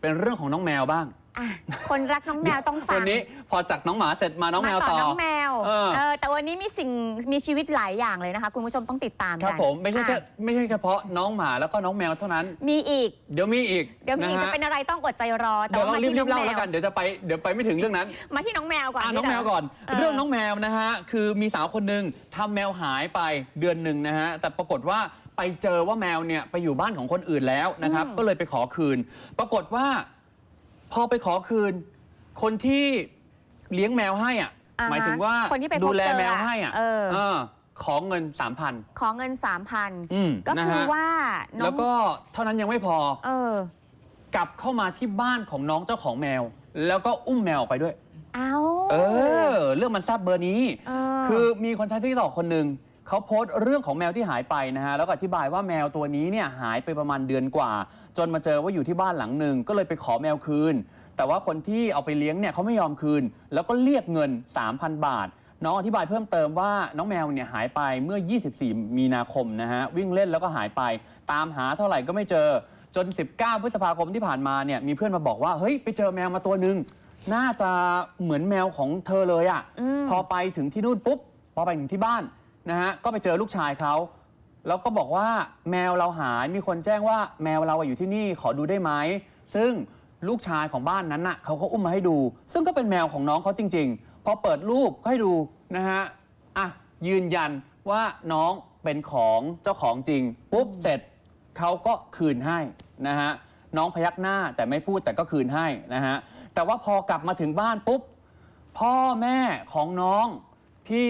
เป็นเรื่องของน้องแมวบ้าง อะคนรักน้องแมวต้องฟังวันนี้พอจากน้องหมาเสร็จมาน้องแมวาต่อน้องแมวเออเออแต่วันนี้มีสิ่งมีชีวิตหลายอย่างเลยนะคะ คุณผู้ชมต้องติดตามคกัรับผมไม่ใช่แค่อะไม่ใช่เฉพาะน้องหมาแล้วก็น้องแมวเท่านั้น มีอีก เดี๋ยวมีอีกเดี๋ยวมีอีกฮจะเป็นอะไรต้องอดใจรอแต่เดี๋ยวว่าเรามารีบที่รีน้อบงเล่าแมแล้ววกันเดี๋ยวจะไปเดี๋ยวไปไม่ถึงเรื่องนั้น มาที่น้องแมวก่อนอะพี่น้องแมวเต๋ก่อนเออเรื่องน้องแมวนะฮะคือมีสาวคนหนึ่งทำแมวหายไปเดือนหนึ่งนะฮะแต่ปรากฏว่าไปเจอว่าแมวเนี่ยไปอยู่บ้านของคนอื่นแล้วนะครับก็เลยไปขอคืน ปรากฏว่า พอไปขอคืน คนที่เลี้ยงแมวให้อะ อ่าฮะหมายถึงว่าคนที่ไปพบดูแลเจอแมวอะให้อะเออ เออขอเงินสามพันขอเงินอืม3,000ก็นะคือฮะว่าน้องแล้วก็เท่านั้นยังไม่พอ เออกลับเข้ามาที่บ้านของน้องเจ้าของแมว แล้วก็อุ้มแมวออกไปด้วย เอาเออ เรื่องมันแซบเบอร์นี้เออคือมีคนใช้ที่ต่อคนหนึ่ง เขาโพสต์เรื่องของแมวที่หายไปนะฮะแล้วก็อธิบายว่าแมวตัวนี้เนี่ยหายไปประมาณเดือนกว่า จนมาเจอว่าอยู่ที่บ้านหลังหนึ่งก็เลยไปขอแมวคืน แต่ว่าคนที่เอาไปเลี้ยงเนี่ยเขาไม่ยอมคืน แล้วก็เรียกเงิน 3,000 บาท น้องอธิบายเพิ่มเติมว่าน้องแมวเนี่ยหายไปเมื่อ 24 มีนาคมนะฮะวิ่งเล่นแล้วก็หายไป ตามหาเท่าไหร่ก็ไม่เจอจน 19 พฤษภาคมที่ผ่านมาเนี่ยมีเพื่อนมาบอกว่าเฮ้ยไปเจอแมวมาตัวหนึ่งน่าจะเหมือนแมวของเธอเลยอะ่ะอืมพอไปถึงที่นู่นปุ๊บพอไปถึงที่บ้าน นะฮะก็ไปเจอลูกชายเขาแล้วก็บอกว่าแมวเราหายมีคนแจ้งว่าแมวเราอะอยู่ที่นี่ขอดูได้ไหมซึ่งลูกชายของบ้านนั้นน่ะเขาก็อุ้มมาให้ดู ซึ่งก็เป็นแมวของน้องเขาจริง ๆ พอเปิดรูปก็ให้ดูนะฮะอะยืนยันว่าน้องเป็นของเจ้าของจริง ปุ๊บเสร็จเขาก็คืนให้นะฮะน้องพยักหน้าแต่ไม่พูดแต่ก็คืนให้นะฮะแต่ว่าพอกลับมาถึงบ้านปุ๊บพ่อแม่ของน้อง ที่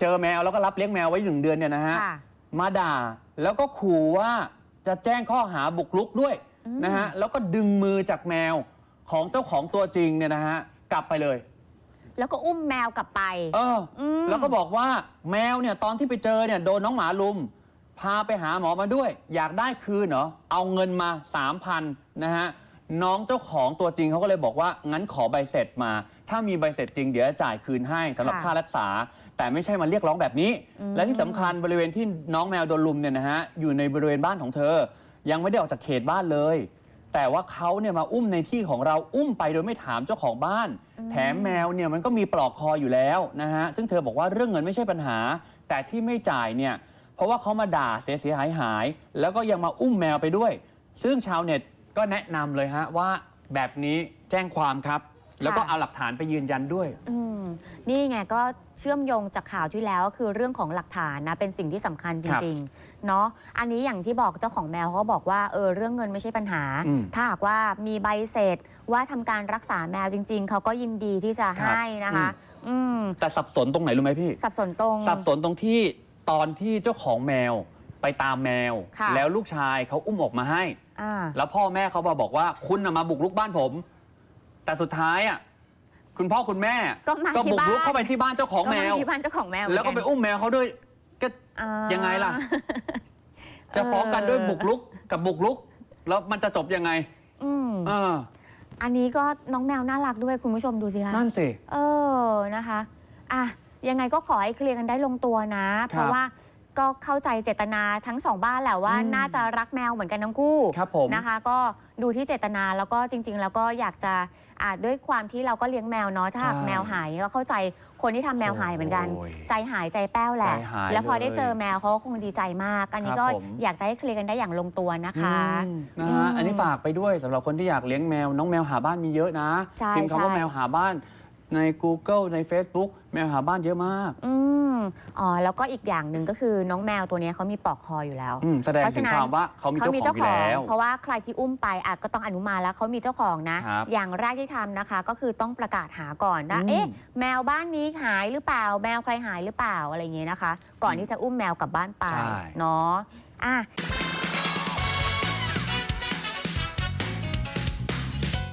เจอแมวแล้วก็รับเลี้ยงแมวไว้หนึ่งเดือนเนี่ยนะฮะ ค่ะมาด่าแล้วก็ขู่ว่าจะแจ้งข้อหาบุกรุกด้วยอืม นะฮะแล้วก็ดึงมือจากแมวของเจ้าของตัวจริงเนี่ยนะฮะกลับไปเลย แล้วก็อุ้มแมวกลับไป เอออม แล้วก็บอกว่าแมวเนี่ยตอนที่ไปเจอเนี่ยโดนน้องหมาลุม พาไปหาหมอมาด้วย อยากได้คืนเหรอเอาเงินมา 3,000นะฮะ น้องเจ้าของตัวจริงเขาก็เลยบอกว่างั้นขอใบเสร็จมา ถ้ามีใบเสร็จจริงเดี๋ยวจะจ่ายคืนให้สำหรับค่ะค่ารักษา แต่ไม่ใช่มาเรียกร้องแบบนี้ อืม และที่สำคัญบริเวณที่น้องแมวโดนลุมเนี่ยนะฮะอยู่ในบริเวณบ้านของเธอ ยังไม่ได้ออกจากเขตบ้านเลย แต่ว่าเขาเนี่ยมาอุ้มในที่ของเราอุ้มไปโดยไม่ถามเจ้าของบ้าน แถมแมวเนี่ยมันก็มีปลอกคออยู่แล้วนะฮะซึ่งเธอบอกว่าเรื่องเงินไม่ใช่ปัญหา แต่ที่ไม่จ่ายเนี่ย เพราะว่าเขามาด่าเสียเสียหายหายๆแล้วก็ยังมาอุ้มแมวไปด้วย ซึ่งชาวเน็ต ก็แนะนำเลยฮะว่าแบบนี้แจ้งความครับ แล้วก็เอาหลักฐานไปยืนยันด้วย อืมนี่ไงก็เชื่อมโยงจากข่าวที่แล้วก็คือเรื่องของหลักฐานนะเป็นสิ่งที่สำคัญจครับริงๆเนาะอันนี้อย่างที่บอกเจ้าของแมวเขาก็บอกว่าเออเรื่องเงินไม่ใช่ปัญหา อืมถ้าหากว่ามีใบเสร็จว่าทำการรักษาแมวจริง ๆเขาก็ยินดีที่จะครับให้นะคะ อืมแต่สับสนตรงไหนรู้ไหมพี่ สับสนตรง สับสนตรงที่ตอนที่เจ้าของแมว ไปตามแมว ค่ะแล้วลูกชายเขาอุ้มออกมาให้อ่าแล้วพ่อแม่เขามาบอกว่าคุณน่ะมาบุกรุกบ้านผม แต่สุดท้ายอะคุณพ่อคุณแม่ก็มาที่บุกบ้านรุกเข้าไปที่บ้านเจ้าของแมว ก็าที่บ้านเจ้าของแมวแล้วก็ไปอุ้มแมวเขาด้วย ก็ อ่า ยังไงล่ะ จะฟ้องกันด้วยบุกรุกกับบุกรุก แล้วมันจะจบยังไง อืมเออ อันนี้ก็น้องแมวน่ารักด้วยคุณผู้ชมดูสิคะ นั่นสิ เออ นะคะ อะ ยังไงก็ขอให้เคลียร์กันได้ลงตัวนะ เพราะว่า ก็เข้าใจเจตนาทั้งสองบ้านแหละว่าอืม น่าจะรักแมวเหมือนกันทั้งคู่ครับผม นะคะ ก็ดูที่เจตนาแล้วก็จริง ๆ แล้วก็อยากจะอะด้วยความที่เราก็เลี้ยงแมวเนาะถ้าหากใช่ แมวหายก็เข้าใจคนที่ทำแมวหายเหมือนกันโอ้ยใจหายใจแป้วแหละ ใจหายแล้วพอได้เลยเจอแมวเขาก็คงดีใจมาก อันนี้ครับก็ผม อยากจะให้เคลียร์กันได้อย่างลงตัวนะคะ อืมนะอืฮะมอันนี้ฝากไปด้วยสำหรับคนที่อยากเลี้ยงแมว น้องแมวหาบ้านมีเยอะนะ ใช่พิมพ์คำว่าใช่แมวหาบ้านใน Google ใน Facebook แมวหาบ้านเยอะมาก อืม อ๋อแล้วก็อีกอย่างหนึ่งก็คือน้องแมวตัวเนี้ยเขามีปลอกคออยู่แล้ว อืมแสดงเพราะถึฉะงนั้นความว่าเขามีเขามีเจ้าเจ้าของอขยู่องแล้ว เพราะว่าใครที่อุ้มไปอะก็ต้องอนุมานแล้วเขามีเจ้าของนะ ครับอย่างแรกที่ทำนะคะ ก็คือต้องประกาศหาก่อนนะอืมเอ๊ะแมวบ้านนี้หายหรือเปล่า แมวใครหายหรือเปล่าอะไรอย่างเงี้ยนะคะ ก่อนที่จะอุ้มแมวกลับบ้านไปใช่ เนาะอะ